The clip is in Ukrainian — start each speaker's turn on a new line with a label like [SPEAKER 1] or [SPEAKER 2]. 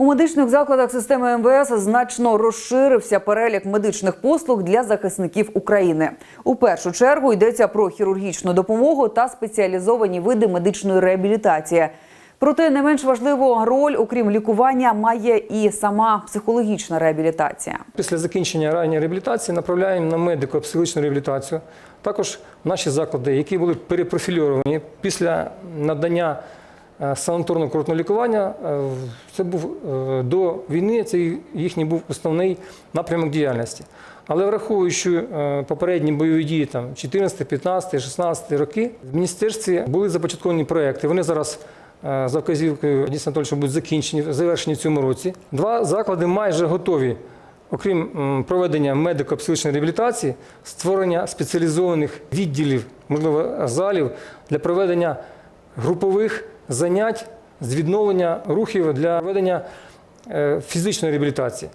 [SPEAKER 1] У медичних закладах системи МВС значно розширився перелік медичних послуг для захисників України. У першу чергу йдеться про хірургічну допомогу та спеціалізовані види медичної реабілітації. Проте не менш важливу роль, окрім лікування, має і сама психологічна реабілітація.
[SPEAKER 2] Після закінчення ранньої реабілітації направляємо на медико-психологічну реабілітацію. Також наші заклади, які були перепрофільовані після надання санаторно-курортного лікування, е, це був е, до війни, це їхній був основний напрямок діяльності. Але враховуючи е, попередні бойові дії там 14, 15, 16 роки, в міністерстві були започатковані проекти. Вони зараз е, за вказівкою Дениса Анатольовича будуть закінчені, завершені в цьому році. Два заклади майже готові окрім проведення медико-психологічної реабілітації, створення спеціалізованих відділів, можливо, залів для проведення групових занять з відновлення рухів для проведення е, фізичної реабілітації.